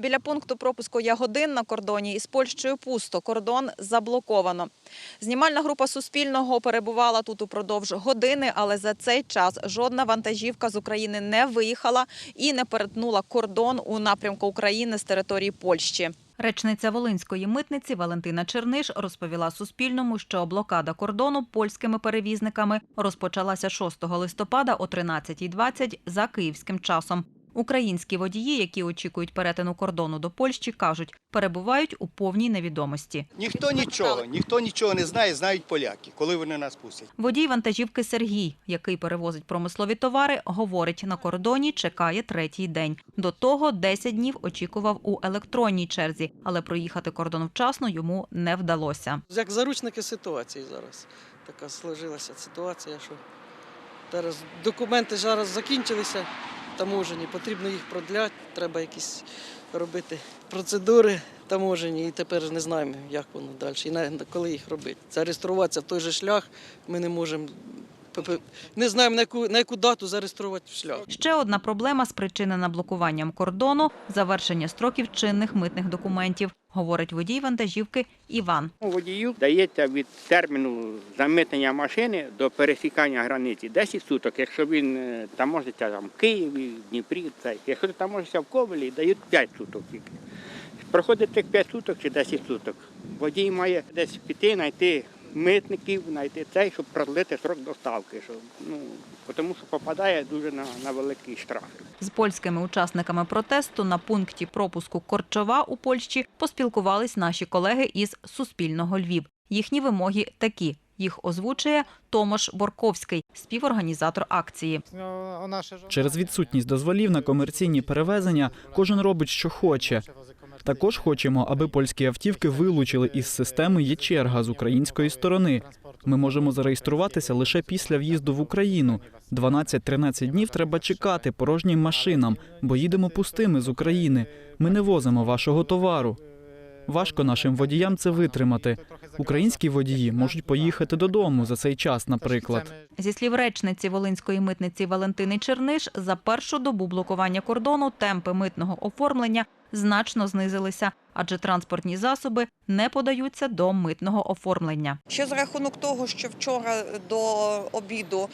Біля пункту пропуску Ягодин на кордоні із Польщею пусто. Кордон заблоковано. Знімальна група Суспільного перебувала тут упродовж години, але за цей час жодна вантажівка з України не виїхала і не перетнула кордон у напрямку України з території Польщі. Речниця Волинської митниці Валентина Черниш розповіла Суспільному, що блокада кордону польськими перевізниками розпочалася 6 листопада о 13.20 за київським часом. Українські водії, які очікують перетину кордону до Польщі, кажуть, перебувають у повній невідомості. Ніхто нічого, ніхто нічого не знає, знають поляки, коли вони нас пустять. Водій вантажівки Сергій, який перевозить промислові товари, говорить, на кордоні чекає третій день. До того 10 днів очікував у електронній черзі, але проїхати кордон вчасно йому не вдалося. Як заручники ситуації зараз. Така сложилася ситуація, що зараз документи зараз закінчилися таможені, потрібно їх продляти, треба якісь робити процедури таможені, і тепер не знаємо, як воно далі, і коли їх робити. Зареєструватися в той же шлях ми не можемо. Не знаємо, на яку, на яку дату зареєструвати шлях. Ще одна проблема спричинена блокуванням кордону завершення строків чинних митних документів, говорить водій вантажівки Іван. Водію дається від терміну замитнення машини до пересікання границі 10 суток. Якщо він е, таможиться там в Києві, Дніпрі, це. якщо ти таможишся в Ковелі, дають 5 суток тільки. Проходить тих 5 суток чи 10 суток. Водій має десь піти, знайти митників, знайти цей, щоб продлити срок доставки. Щоб, ну, тому що попадає дуже на, на великий штраф. З польськими учасниками протесту на пункті пропуску Корчова у Польщі поспілкувались наші колеги із Суспільного Львів. Їхні вимоги такі. Їх озвучує Томаш Борковський, співорганізатор акції. Через відсутність дозволів на комерційні перевезення кожен робить, що хоче. Також хочемо, аби польські автівки вилучили із системи є черга з української сторони. Ми можемо зареєструватися лише після в'їзду в Україну. 12-13 днів треба чекати порожнім машинам, бо їдемо пустими з України. Ми не возимо вашого товару. Важко нашим водіям це витримати. Українські водії можуть поїхати додому за цей час, наприклад. Зі слів речниці Волинської митниці Валентини Черниш, за першу добу блокування кордону темпи митного оформлення значно знизилися, адже транспортні засоби не подаються до митного оформлення. Ще за рахунок того, що вчора до обіду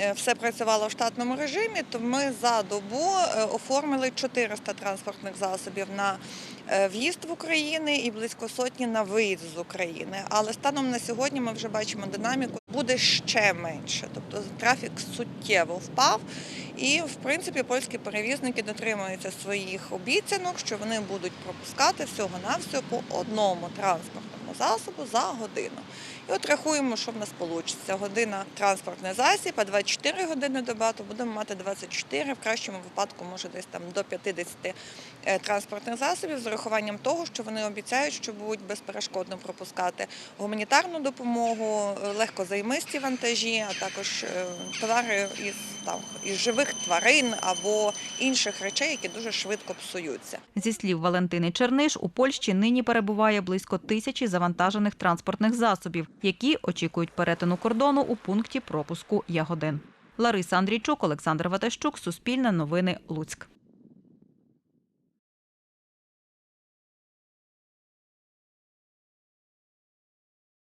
е, все працювало в штатному режимі, то ми за добу е, оформили 400 транспортних засобів на е, в'їзд в Україну і близько сотні на виїзд з України. Але станом на сьогодні ми вже бачимо динаміку, буде ще менше. Тобто трафік суттєво впав. І, в принципі, польські перевізники дотримуються своїх обіцянок, що вони будуть пропускати всього-навсього по одному транспортному засобу за годину. І от рахуємо, що в нас вийде. Година транспортний засіб, а 24 години доба, то будемо мати 24, в кращому випадку, може, десь там до 50 е, транспортних засобів з урахуванням того, що вони обіцяють, що будуть безперешкодно пропускати гуманітарну допомогу, е, легкозаймисті вантажі, а також е, товари із, там, із живих тварин або інших речей, які дуже швидко псуються. Зі слів Валентини Черниш, у Польщі нині перебуває близько тисячі завантажених транспортних засобів, які очікують перетину кордону у пункті пропуску Ягодин. Лариса Андрійчук, Олександр Ватащук, Суспільне новини, Луцьк.